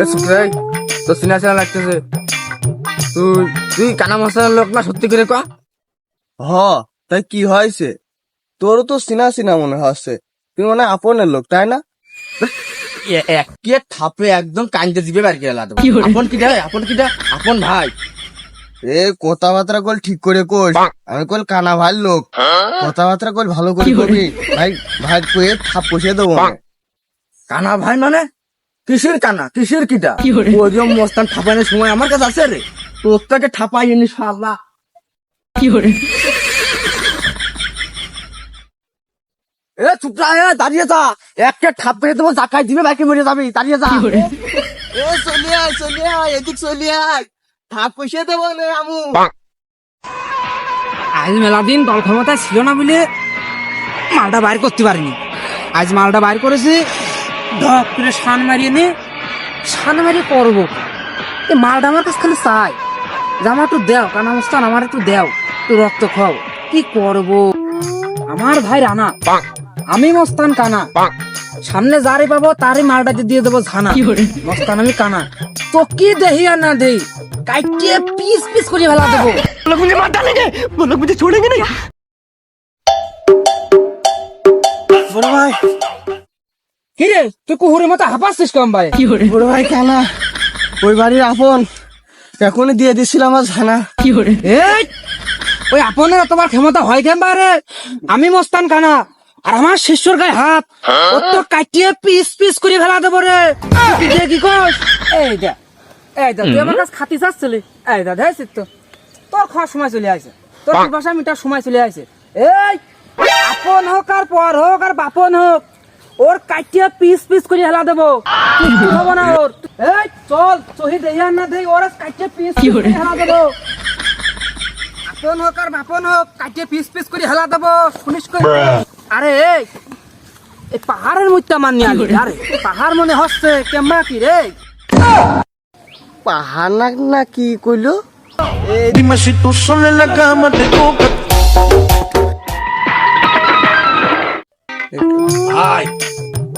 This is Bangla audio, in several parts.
এ তো সিনা সিনা লাগতেছে। তুই তুই কানা মশলার লোক না সত্যি করে কয়া হ তাই কি হয়েছে? তোরও তো চিনা চিনা মনে হচ্ছে। তুই মানে আপনের লোক তাই না? একে থাপে একদম কান্দে দিবে বার করে লাদব আপন কিটা আপন কিটা আপন ভাই। এ কথাবার্তা কল ঠিক করে কোস আমি কল কানা ভাই লোক। কথাবার্তা কল ভালো করে কবি। ভাই ভাই কয়ে থাপ কষে দেবো কানা ভাই মানে? কিসের কানা কিসের কিটা ওই যে মস্তান ঠাপানোর সময় আমার কাছে আছে রে। তোর থেকে ঠাপাই এনে শালা এ চুপরা এ দাঁড়িয়ে যা। একটা ঠাপ দেবো জাকাই দিবে বাইকে মরে যাবি। দাঁড়িয়ে যা। এ চলি আয় চলি আয় এদিক চলি আয়। থাপ কষে দেবো না আমু। আজ মেলা দিন দল ক্ষমতা ছিল না বলে মালটা বাইর করতে পারিনি। আজ মালটা বাইর করেছি ধপ করে সান মারিয়ে নে। সান মারিয়ে করব এই মালটা আমার কাছে খালি চাই। আমার একটু দেও কারণ অবস্থান আমার একটু দেও। একটু রক্ত খাও। কি করব? আমার ভাই রানা। আমি মস্তান কানা। সামনে যারে পাবো তারই মালটাকে দিয়ে দেবো ঝানা। মস্তান আমি কানা। তো কি দেহি আর না দেই কাইটিয়ে পিস পিস করে ফেলা দেবো। বড় ভাই কিরে তুই কুহুরের মতো হাঁপাচ্ছিস কম ভাই? বড় ভাই কানা ওই বাড়ির আপন। এখনই দিয়ে দিছিলাম আমার জানা এই ওই আপনার তোমার ক্ষমতা হয় কেন বারে আমি মস্তান কানা আর আমার শিষ্যর গায়ে হাত। ও তো কাটিয়ে পিস পিস করে ফেলা দেবো রে। কি কর এই দা এই দা তুই আমার কাছে খাতি চাচ্ছিলি? এই দা দেখছিস তো তোর খাওয়ার সময় চলে আসে তোর ভাষা মিটার সময় চলে আসে এই আপন হোক আর পর হোক আর বাপন হোক। ওর কাটিয়ে পিস পিস করে হেলা দেবো। কিচ্ছু হব না ওর? এই চল চহি দেই আর না দেই ওর কাটিয়ে পিস পিস করে হেলা দেবো। আপন হোক আর বাপন হোক কাটিয়ে পিস পিস করে হেলা দেবো। শুনিস কই? আরে এই এই পাহাড়ের মধ্যে মানি আলি আরে পাহাড় মনে হচ্ছে কেমবা কি রে? পাহাড় না না কি কইলো? Dime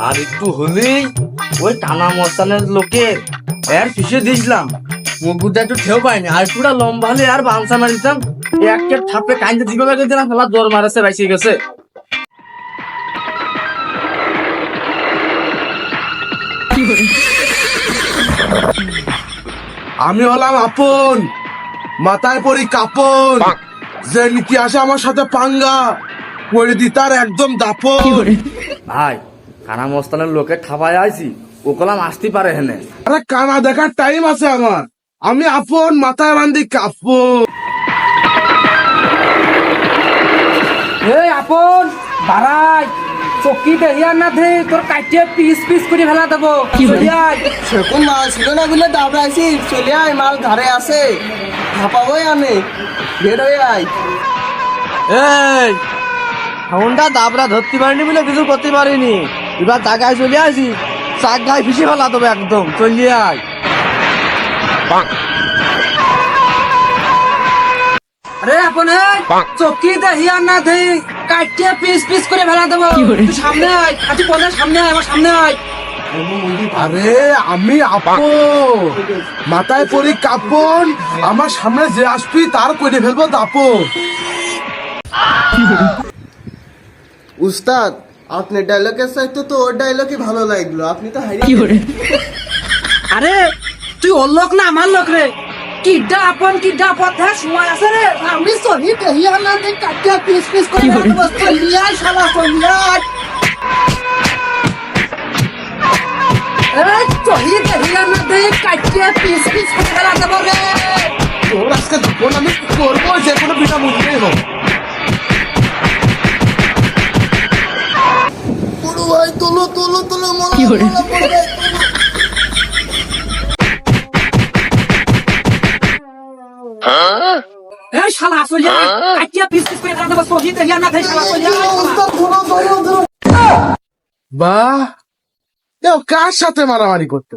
আর একটু হলেই ওই টানা মস্তানের লোকের এর পিছিয়ে দিয়েছিলাম। একটু পাইনি আর পুরা লম্বা হলে আর বাউন্সা মারিতাম একটা কাইন্দে দিবে লাগে দিলাম দৌড় মারাছে বাইসে গেছে। আমি হলাম আপন মাথায় পরি কাপন। যে নীতি আসে আমার সাথে পাঙ্গা করে দি তার একদম দাপন। ভাই কানা মস্তানের লোকের ঠাপায় আইছি ও কলাম আসতে পারে হেনে। আরে কানা দেখার টাইম আছে আমার। আমি আপন মাথায় বান্ধি কাপন। এই আপন বাড়াই। চকি দেহিয়ার না দে তোর কাটিয়ে পিস পিস করে ফেলা দেবো। সেরকম মাল ছিল না বলে দাবড়াইছি চলে আয় মাল ধারে আছে। ধাপাবই আনে বের হয়ে আয়। এই! ফোনটা দাবরা ধরতে পারিনি বলে কিছু করতে পারিনি। এবার জায়গায় চলে আসি। চাক গায়ে ফিসে ফেলা দেবো একদম চলিয়ে আয়। আরে আপন চকি দেহিয়ার না দে কাটিয়ে পিস পিস করে ফেলা দেবো। সামনে আয় আজ পদের সামনে আয় আমার সামনে আয়। আরে আমি আপন। মাথায় পরি কাপন আমার সামনে যে আসবি তার করে ফেলব দাপন। উস্তাদ আপনার ডায়লগের সাথে তো ওর ডায়লগই ভালো লাগল। আপনি তো হারিয়ে আরে তুই ওর লোক না আমার লোক রে। কিডা আপন কিডা পথে সময় আছে রে। আমি সহি দেহিয়ার না দে কাটিয়ে পিস পিস করে চলি আয় শালা আয় এই চহি দেহিয়ার না দে কাটিয়ে পিস পিস করে ফেলা দেবো রে। তোর আজকে দাপন আমি করব যে কোনো বিনা বিনামূল্যেই হোক। ভাই তুলো তুলো তুলো মনে শালা পিস পিস না বাহ। কার সাথে মারামারি করতে?